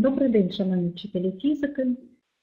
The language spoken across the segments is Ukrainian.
Добрий день, шановні вчителі фізики.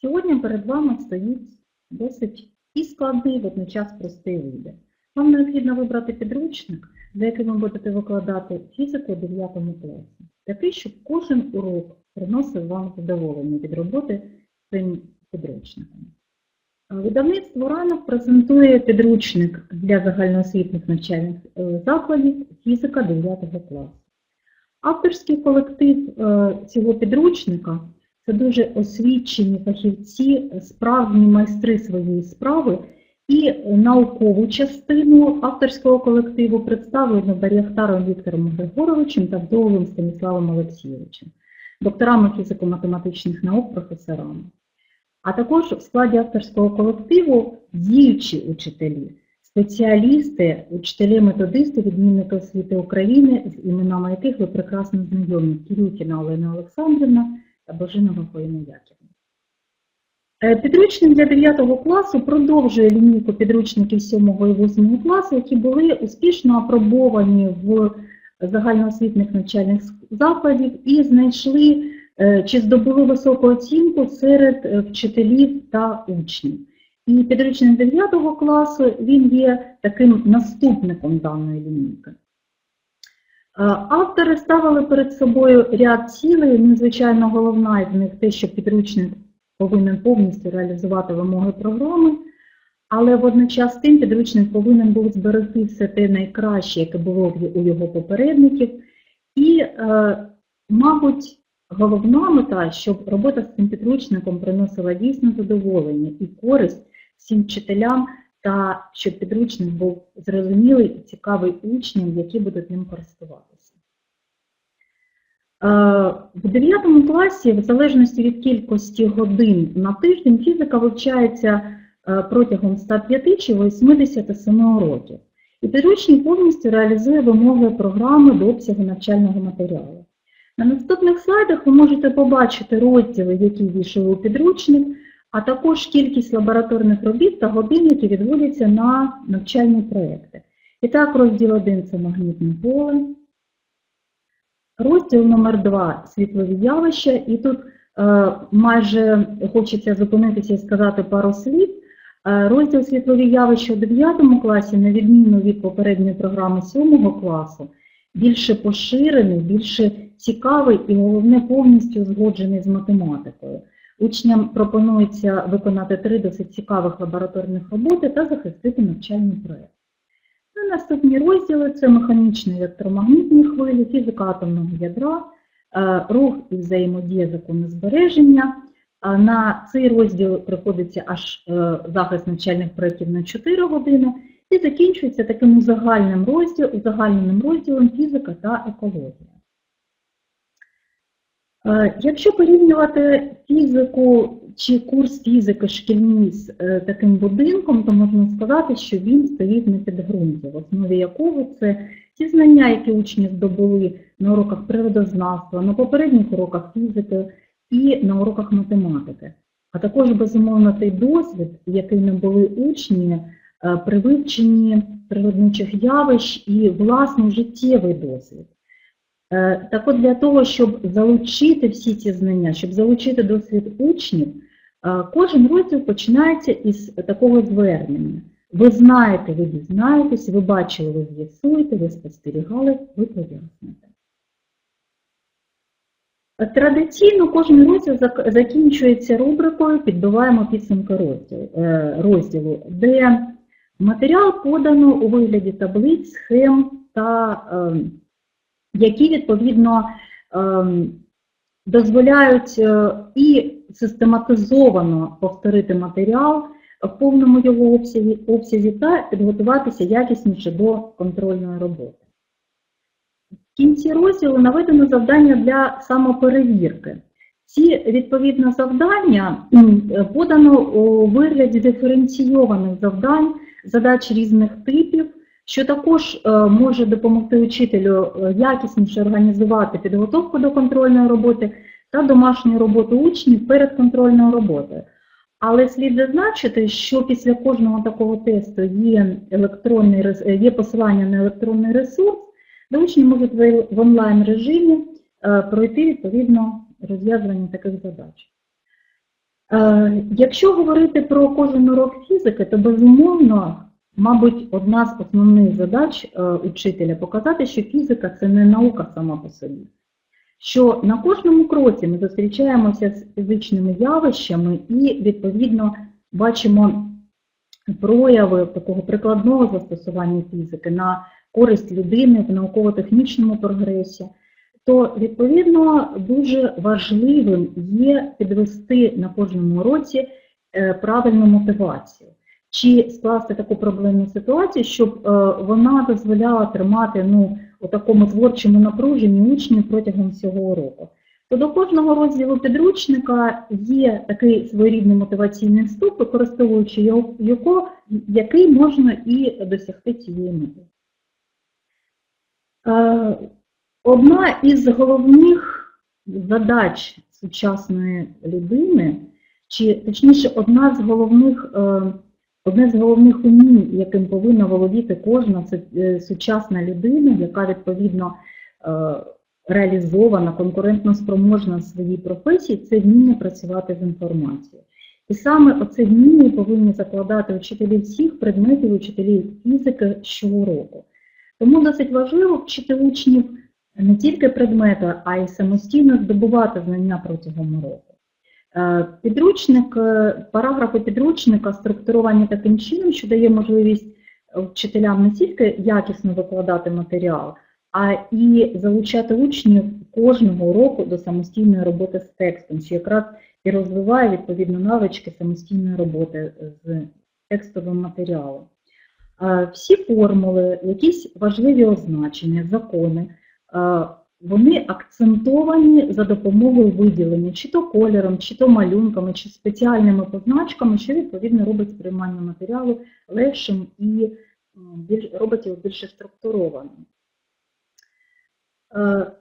Сьогодні перед вами стоїть досить і складний, водночас простий вибір. Вам необхідно вибрати підручник, за яким ви будете викладати фізику у 9 класі. Такий, щоб кожен урок приносив вам задоволення від роботи з цим підручником. Видавництво ранок презентує підручник для загальноосвітніх навчальних е, закладів фізика 9 класу. Авторський колектив е, цього підручника це дуже освічені фахівці, справжні майстри своєї справи, і наукову частину авторського колективу представлено Баріахтаром Віктором Григоровичем та Вдовим Станіславом Олексійовичем, докторами фізико-математичних наук, професорами. А також в складі авторського колективу діючі учителі, спеціалісти, учителі-методисти, відмінники освіти України, з іменами яких ви прекрасно знайомі Кирюкіна Олена Олександрівна та Божинова Фаїна Яківна. Е, Підручник для 9 класу продовжує лінійку підручників 7 і 8 класу, які були успішно апробовані в загальноосвітних навчальних закладів і знайшли е, чи здобули високу оцінку серед е, вчителів та учнів. І підручник 9 класу він є таким наступником даної лінійки. Е, Автори ставили перед собою ряд цілей, надзвичайно головна з них те, що підручник повинен повністю реалізувати вимоги програми, але водночас тим підручник повинен був зберегти все те найкраще, яке було у його попередників. І, е, мабуть, головна мета, щоб робота з цим підручником приносила дійсно задоволення і користь всім вчителям, та щоб підручник був зрозумілий і цікавий учням, які будуть ним користуватися. Е, В 9 класі, в залежності від кількості годин на тиждень, фізика вивчається е, протягом 105 чи 87 років. І підручник повністю реалізує вимоги програми до обсягу навчального матеріалу. На наступних слайдах ви можете побачити розділи, які війшли у підручник, а також кількість лабораторних робіт та годин, які відводяться на навчальні проекти. І так, розділ 1 це магнітне поле. Розділ номер 2 світлові явища. І тут е, майже хочеться зупинитися і сказати пару слів. Е, Розділ світлові явища у 9 класі, на відміну від попередньої програми 7 класу, більше поширений, більше цікавий і, головне, повністю узгоджений з математикою. Учням пропонується виконати три досить цікавих лабораторних роботи та захистити навчальний проєкт. Ну, Наступні розділи це механічні електромагнітні хвилі, фізика атомного ядра, е, рух і взаємодія закону збереження. А На цей розділ приходиться аж е, захист навчальних проєктів на 4 години і закінчується таким узагальненим розділ, узагальненим розділом фізика та екологія. Якщо порівнювати фізику чи курс фізики шкільний з е, таким будинком, то можна сказати, що він стоїть на підґрунті, в основі якого це ті знання, які учні здобули на уроках природознавства, на попередніх уроках фізики і на уроках математики. А також, безумовно, той досвід, який набули учні е, при вивченні природничих явищ і власний життєвий досвід. Е, Так от для того, щоб залучити всі ці знання, щоб залучити досвід учнів, е, кожен розділ починається із такого звернення. Ви знаєте, ви дізнаєтесь, ви бачили, ви з'ясуєте, ви спостерігали, ви поясните. Традиційно кожен розділ закінчується рубрикою «Підбиваємо підсумки розділу», е, розділу, де матеріал подано у вигляді таблиць, схем та ем, які відповідно ем, дозволяють е, і систематизовано повторити матеріал в повному його обсязі, обсязі та підготуватися якісніше до контрольної роботи. В кінці розділу наведено завдання для самоперевірки. Ці відповідно завдання подано у вигляді диференційованих завдань, задач різних типів, що також е, може допомогти учителю е, якісніше організувати підготовку до контрольної роботи та домашню роботу учнів перед контрольною роботою. Але слід зазначити, що після кожного такого тесту є, е, є посилання на електронний ресурс, де учні можуть в онлайн режимі пройти відповідно розв'язування таких задач. Якщо говорити про кожен урок фізики, то безумовно, мабуть, одна з основних задач е, учителя показати, що фізика це не наука сама по собі. Що на кожному кроці ми зустрічаємося з фізичними явищами і, відповідно, бачимо прояви такого прикладного застосування фізики на користь людини в науково-технічному прогресі, то відповідно дуже важливим є підвести на кожному році е, правильну мотивацію. Чи скласти таку проблемну ситуацію, щоб е, вона дозволяла тримати ну, у такому творчому напруженні учнів протягом всього року. То до кожного розділу підручника є такий своєрідний мотиваційний вступ, використовуючи його, який можна і досягти цієї мети. Е, Одна із головних задач сучасної людини, чи точніше, одна з головних, е, одне з головних умінь, яким повинна володіти кожна е, сучасна людина, яка відповідно е, реалізована, конкурентно спроможна в своїй професії, це вміння працювати з інформацією. І саме оце вміння повинні закладати вчителі всіх предметів, учителі фізики щороку. Тому досить важливо вчити учнів не тільки предмети, а й самостійно здобувати знання протягом року. Е, Підручник, е, параграфи підручника структуровані таким чином, що дає можливість вчителям не тільки якісно викладати матеріал, а і залучати учнів кожного року до самостійної роботи з текстом, що якраз і розвиває відповідно навички самостійної роботи з текстовим матеріалом. Е, Всі формули, якісь важливі означення, закони, е, вони акцентовані за допомогою виділення, чи то кольором, чи то малюнками, чи спеціальними позначками, що відповідно робить сприймання матеріалу легшим і робить його більше структурованим. Е,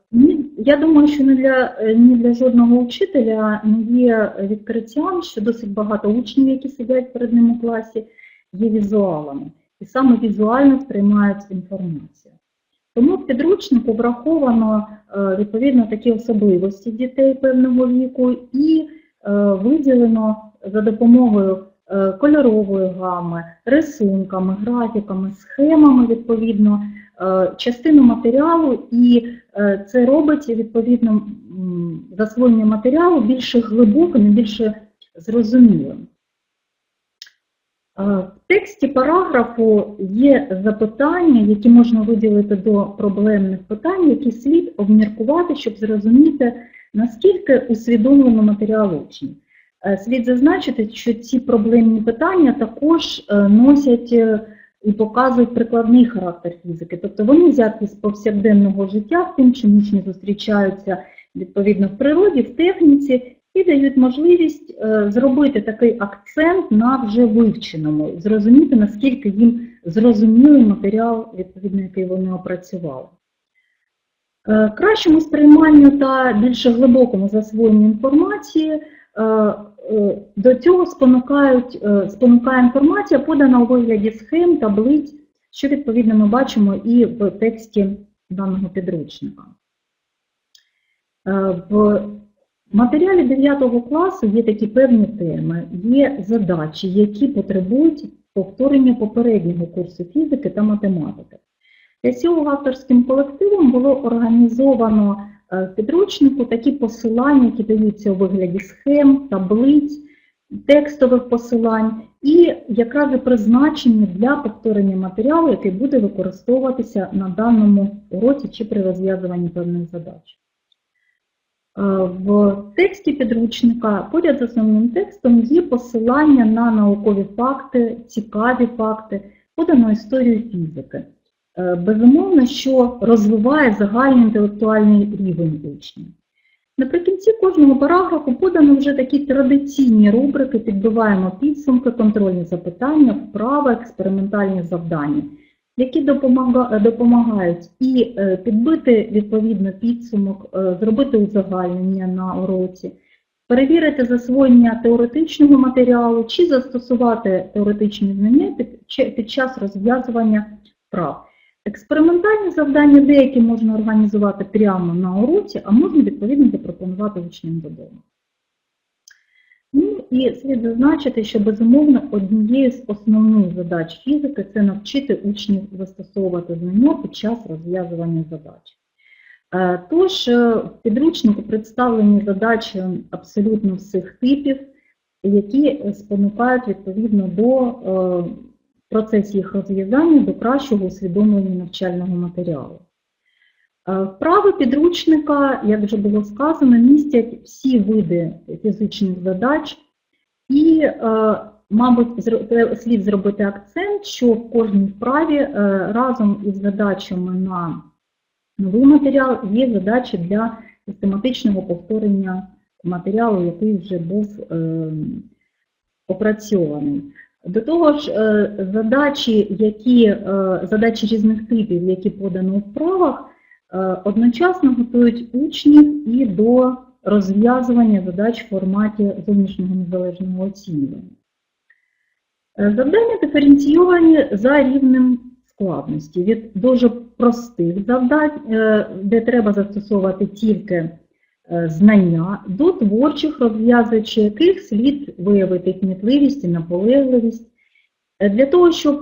Я думаю, що не для, е, ні для жодного учителя не є відкриттям, що досить багато учнів, які сидять перед ним у класі, є візуалами. І саме візуально сприймають інформацію. Тому в підручнику враховано е, відповідно такі особливості дітей певного віку і е, виділено за допомогою е, кольорової гами, рисунками, графіками, схемами відповідно частину матеріалу, і це робить відповідно засвоєння матеріалу більше глибоким і більше зрозумілим. Тексті параграфу є запитання, які можна виділити до проблемних питань, які слід обміркувати, щоб зрозуміти, наскільки усвідомлено матеріал учнів. Е, Слід зазначити, що ці проблемні питання також е, носять е, і показують прикладний характер фізики. Тобто вони взяті з повсякденного життя, з тим, чим учні зустрічаються відповідно в природі, в техніці, і дають можливість е, зробити такий акцент на вже вивченому, зрозуміти, наскільки їм зрозумілий матеріал, відповідно, який вони опрацювали. Е, Кращому сприйманню та більш глибокому засвоєнню інформації е, до цього спонукають, спонукає інформація, подана у вигляді схем, таблиць, що відповідно ми бачимо і в тексті даного підручника. Е, В матеріалі 9 класу є такі певні теми, є задачі, які потребують повторення попереднього курсу фізики та математики. Для цього авторським колективом було організовано е, в підручнику такі посилання, які даються у вигляді схем, таблиць, текстових посилань, і якраз і призначені для повторення матеріалу, який буде використовуватися на даному уроці чи при розв'язуванні певних задач. Е, В тексті підручника поряд з основним текстом є посилання на наукові факти, цікаві факти, подану історію фізики. Е, Безумовно, що розвиває загальний інтелектуальний рівень учнів. Наприкінці кожного параграфу подано вже такі традиційні рубрики, підбиваємо підсумки, контрольні запитання, вправи, експериментальні завдання, які допомагають і е, підбити відповідно підсумок, е, зробити узагальнення на уроці, перевірити засвоєння теоретичного матеріалу чи застосувати теоретичні знання під, час розв'язування вправ. Експериментальні завдання деякі можна організувати прямо на уроці, а можна відповідно запропонувати учням додому. І слід зазначити, що безумовно однією з основних задач фізики це навчити учнів застосовувати знання під час розв'язування задач. Е, Тож е, в підручнику представлені задачі абсолютно всіх типів, які спонукають відповідно до е, процесу їх розв'язання, до кращого усвідомлення навчального матеріалу. Е, Вправи підручника, як вже було сказано, містять всі види фізичних задач, і, е, мабуть, слід зробити акцент, що в кожній вправі е, разом із задачами на новий матеріал є задачі для систематичного повторення матеріалу, який вже був е, опрацьований. До того ж, задачі, які, задачі різних типів, які подано у вправах, одночасно готують учнів і до розв'язування задач в форматі зовнішнього незалежного оцінювання. Е, Завдання диференційовані за рівнем складності від дуже простих завдань, е, де треба застосовувати тільки е, знання, до творчих, розв'язуючи яких слід виявити кмітливість і наполегливість. Для того, щоб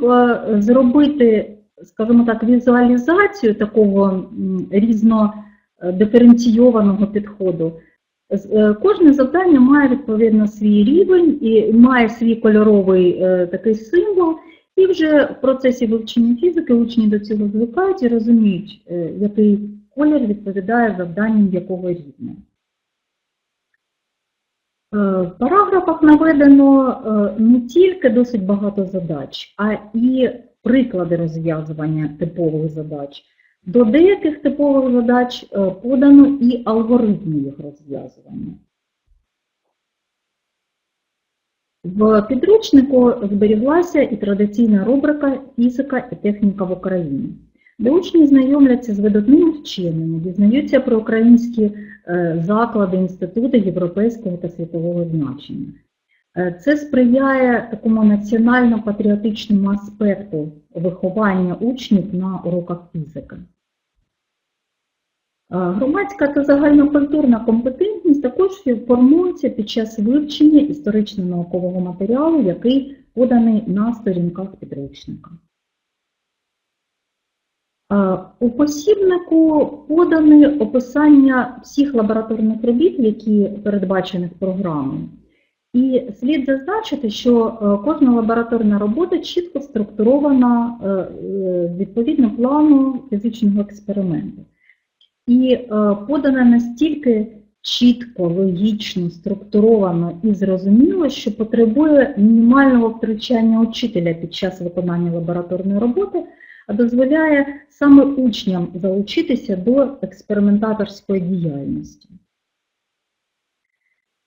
зробити, скажімо так, візуалізацію такого м, різнодиференційованого підходу, Кожне завдання має відповідно свій рівень і має свій кольоровий е, такий символ, і вже в процесі вивчення фізики учні до цього звикають і розуміють, е, який колір відповідає завданням якого рівня. Е, В параграфах наведено е, не тільки досить багато задач, а і приклади розв'язування типових задач. До деяких типових задач е, подано і алгоритми їх розв'язування. В підручнику зберіглася і традиційна рубрика Фізика і техніка в Україні, де учні знайомляться з видатними вченими, дізнаються про українські е, заклади, інститути європейського та світового значення. Е, Це сприяє такому національно-патріотичному аспекту виховання учнів на уроках фізики. Е, Громадська та загальнокультурна компетентність також формується під час вивчення історично-наукового матеріалу, який поданий на сторінках підручника. Е, У посібнику подані описання всіх лабораторних робіт, які передбачені програмою. І слід зазначити, що е, кожна лабораторна робота чітко структурована е, е, відповідно плану фізичного експерименту. І подана настільки чітко, логічно, структуровано і зрозуміло, що потребує мінімального втручання учителя під час виконання лабораторної роботи, а дозволяє саме учням залучитися до експериментаторської діяльності.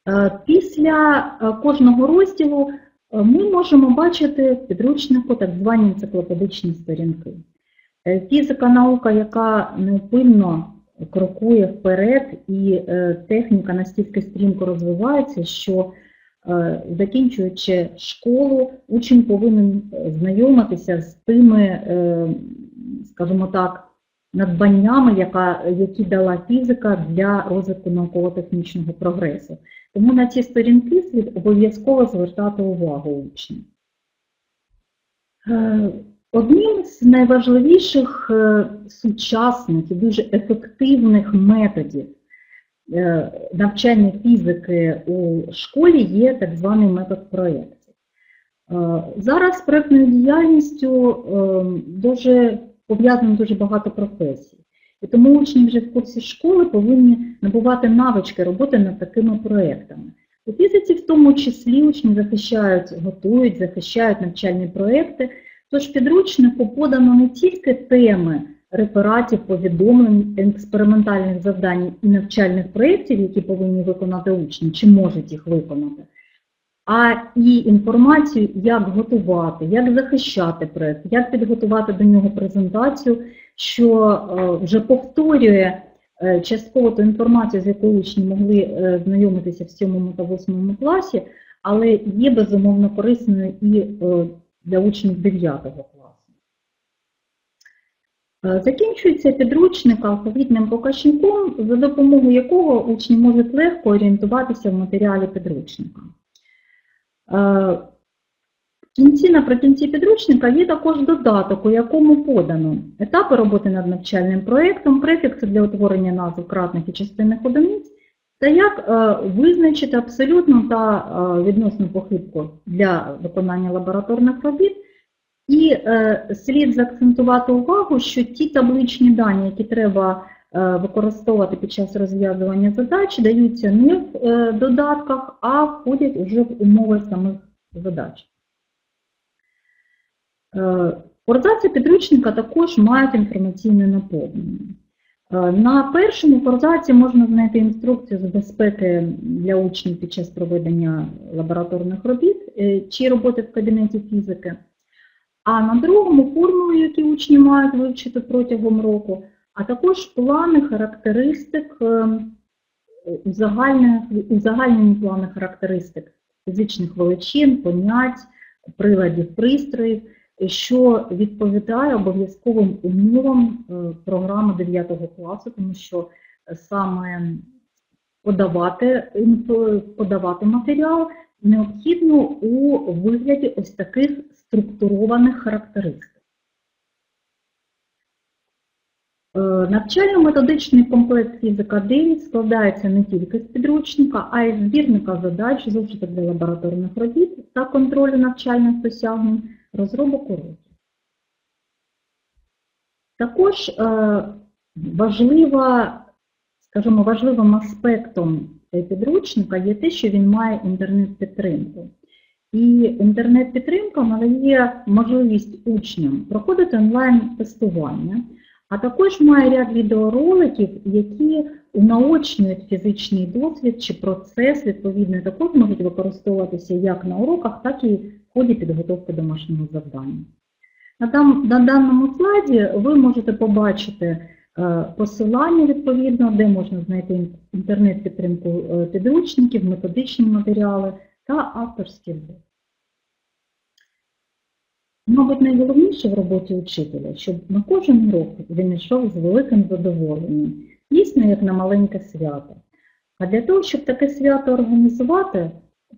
Е, Після е, кожного розділу е, ми можемо бачити в підручнику так звані енциклопедичні сторінки. Фізика наука, яка неупинно крокує вперед, і техніка настільки стрімко розвивається, що закінчуючи школу, учень повинен знайомитися з тими, скажімо так, надбаннями, які дала фізика для розвитку науково-технічного прогресу. Тому на ці сторінки слід обов'язково звертати увагу учнів. Е, Одним з найважливіших е, сучасних і дуже ефективних методів е, навчання фізики у школі є так званий метод проєктів. Зараз з проєктною діяльністю е, дуже пов'язано дуже багато професій. І тому учні вже в курсі школи повинні набувати навички роботи над такими проєктами. У фізиці в тому числі учні захищають, готують, захищають навчальні проєкти, тож підручнику подано не тільки теми рефератів, повідомлень, експериментальних завдань і навчальних проєктів, які повинні виконати учні, чи можуть їх виконати, а і інформацію, як готувати, як захищати проєкт, як підготувати до нього презентацію, що е, вже повторює е, частково ту інформацію, з якою учні могли е, знайомитися в 7 та 8 класі, але є безумовно корисною і для учнів 9 класу. Закінчується підручник алфавітним показчиком, за допомогою якого учні можуть легко орієнтуватися в матеріалі підручника. Е, В кінці наприкінці підручника є також додаток, у якому подано етапи роботи над навчальним проєктом, префікси для утворення назв кратних і частинних одиниць, та як е, визначити абсолютну та е, відносну похибку для виконання лабораторних робіт. І слід заакцентувати увагу, що ті табличні дані, які треба використовувати під час розв'язування задач, даються не в е, додатках, а входять вже в умови самих задач. Е, Форзація підручника також мають інформаційне наповнення. Е, На першому форзаці можна знайти інструкцію з безпеки для учнів під час проведення лабораторних робіт е, чи роботи в кабінеті фізики. А на другому формули, які учні мають вивчити протягом року, а також плани характеристик, е, узагальнені плани характеристик фізичних величин, понять, приладів, пристроїв, що відповідає обов'язковим умовам е, програми 9 класу, тому що саме подавати, подавати матеріал необхідно у вигляді ось таких структурованих характеристик. Е, Навчально-методичний комплект фізика 9 складається не тільки з підручника, а й з збірника задач, зошиток для лабораторних робіт та контролю навчальних досягнень, розробок уроків. Також е, важлива, скажімо, важливим аспектом е, підручника є те, що він має інтернет-підтримку. І інтернет-підтримка надає можливість учням проходити онлайн-тестування, а також має ряд відеороликів, які унаочнюють фізичний досвід чи процес, відповідно, також можуть використовуватися як на уроках, так і в ході підготовки домашнього завдання. На, даному слайді ви можете побачити е, посилання, відповідно, де можна знайти інтернет-підтримку е, підручників, методичні матеріали та авторські блог. Мабуть, найголовніше в роботі учителя, щоб на кожен урок він йшов з великим задоволенням, дійсно як на маленьке свято. А для того, щоб таке свято організувати,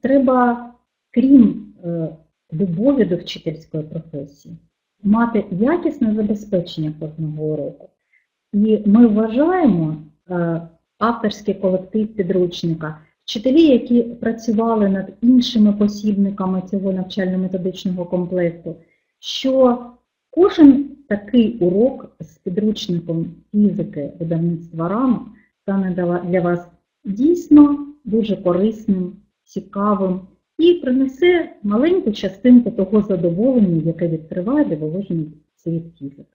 треба, крім е, любові до вчительської професії, мати якісне забезпечення кожного уроку. І ми вважаємо е, авторський колектив підручника, вчителі, які працювали над іншими посібниками цього навчально-методичного комплекту, що кожен такий урок з підручником фізики видавництва рамок стане для вас дійсно дуже корисним, цікавим і принесе маленьку частинку того задоволення, яке відкриває дивовижний світ фізики.